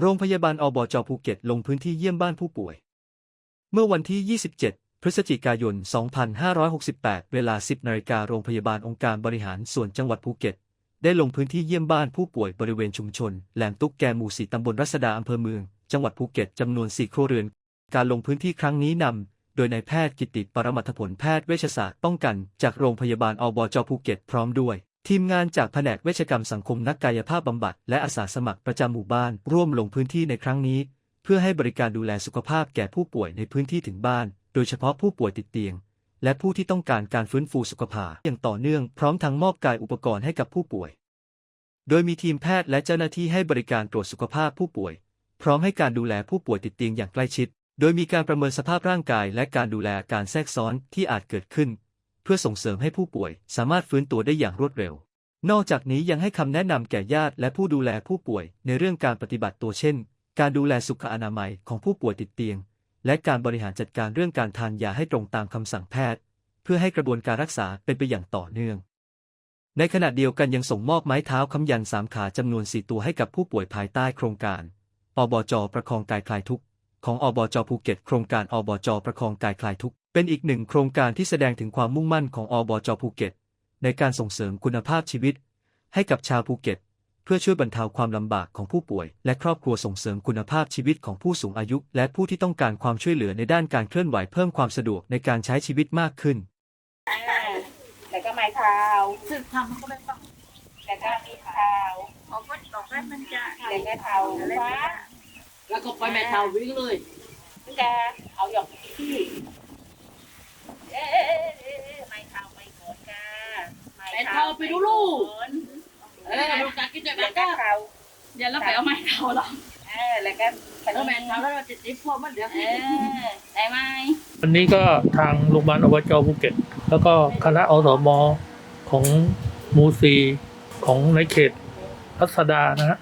โรงพยาบาลอบจภูเก็ตลงพื้นที่เยี่ยมบ้านผู้ป่วย เมื่อวันที่ 27 พฤศจิกายน 2568 เวลา 10 นาฬิกาโรงพยาบาลองค์การบริหารส่วนจังหวัดภูเก็ต ได้ลงพื้นที่เยี่ยมบ้านผู้ป่วยบริเวณชุมชน แหลมตุ๊กแกหมู่สีตำบลรัศดาอำเภอเมือง จังหวัดภูเก็ตจำนวน 4 ครัวเรือน การลงพื้นที่ครั้งนี้นำ โดยนายแพทย์กิติปรมัตถผลแพทย์เวชศาสตร์ป้องกัน จากโรงพยาบาลอบจภูเก็ตพร้อมด้วย ทีมงานจากแผนกเวชกรรมสังคมนักกายภาพบำบัดและอาสาสมัครประจำหมู่บ้านร่วมลงพื้นที่ในครั้งนี้ เพื่อให้บริการดูแลสุขภาพแก่ผู้ป่วยในพื้นที่ถึงบ้าน โดยเฉพาะผู้ป่วยติดเตียง และผู้ที่ต้องการการฟื้นฟูสุขภาพอย่างต่อเนื่องพร้อมทั้งมอบกายอุปกรณ์ให้กับผู้ป่วย โดยมีทีมแพทย์และเจ้าหน้าที่ให้บริการตรวจสุขภาพผู้ป่วย พร้อมให้การดูแลผู้ป่วยติดเตียงอย่างใกล้ชิด โดยมีการประเมินสภาพร่างกาย และการดูแลอาการแทรกซ้อนที่อาจเกิดขึ้น เพื่อส่งเสริมให้ผู้ป่วยสามารถฟื้นตัวได้อย่างรวดเร็ว นอกจากนี้ยังให้คำแนะนำแก่ญาติและผู้ดูแลผู้ป่วยในเรื่องการปฏิบัติตัวเช่น การดูแลสุขอนามัยของผู้ป่วยติดเตียง และการบริหารจัดการเรื่องการทานยาให้ตรงตามคำสั่งแพทย์ เพื่อให้กระบวนการรักษาเป็นไปอย่างต่อเนื่อง ในขณะเดียวกันยังส่งมอบไม้เท้าค้ำยันสามขาจำนวนสี่ตัวให้กับผู้ป่วยภายใต้โครงการอบจประคองกายคลายทุกข์ของอบจภูเก็ตโครงการอบจประคองกายคลายทุกข์ เป็นอีกหนึ่งโครงการที่แสดงถึงความมุ่งมั่นของอบจภูเก็ต ในการส่งเสริมคุณภาพชีวิต ให้กับชาวภูเก็ต เพื่อช่วยบรรเทาความลำบากของผู้ป่วย และครอบครัวส่งเสริมคุณภาพชีวิตของผู้สูงอายุ และผู้ที่ต้องการความช่วยเหลือในด้านการเคลื่อนไหวเพิ่มความสะดวกในการใช้ชีวิตมากขึ้นอ่าแล้วก็ไม้เท้าสึกทำมันก็ไม่ต้องแล้วก็มีเท้าเอาก็ดอกแรกมันจะแล้วก็เท้าฟ้าแล้วก็ไปแม่เท้าวิ่งเลยมันจะเอาหยอกที่ เอ๊ะเอ๊ะเออไม้เท้าไม้โกนกาไม้แม่เท้าไปดูลูกโกนเออลูกตากินด้วยแล้กัวนก็ก็เท้าเดี๋ยวเราไปเอาไม้เท้าเราเออแล้วก็แล้วแม่เท้าแล้วเราจะติดพวกมันเดี๋ยวเออได้ไหมวันนี้ก็ทางโรงพยาบาลอบจภูเก็ต แล้วก็คณะอสมของมูซีของในเขตรัศดานะฮะ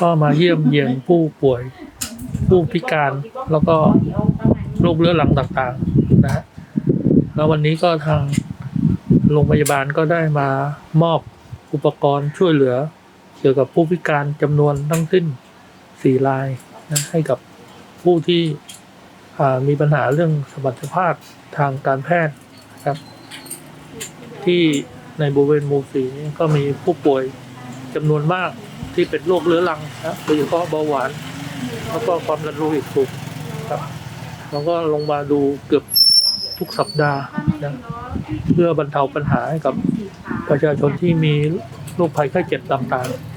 ก็มาเยี่ยมเยียนผู้ป่วย ผู้พิการแล้วก็โรคเรื้อรังต่างๆนะฮะ แล้ววันนี้ก็ทางโรงพยาบาลก็ได้มามอบอุปกรณ์ช่วยเหลือ เกี่ยวกับผู้พิการจำนวนทั้งสิ้นสี่รายนะให้กับผู้ที่มีปัญหาเรื่องสมรรถภาพทางการแพทย์นะครับ ที่ในบริเวณหมู่สีนี้ก็มีผู้ป่วยจำนวนมากที่เป็นโรคเรื้อรังนะโดยเฉพาะเบาหวาน แล้วก็ความดันโลหิตสูงครับเราก็ลงมาดูเกือบ ทุกสัปดาห์นะเพื่อบรรเทาปัญหาให้กับประชาชนที่มีโรคภัยไข้เจ็บต่างๆ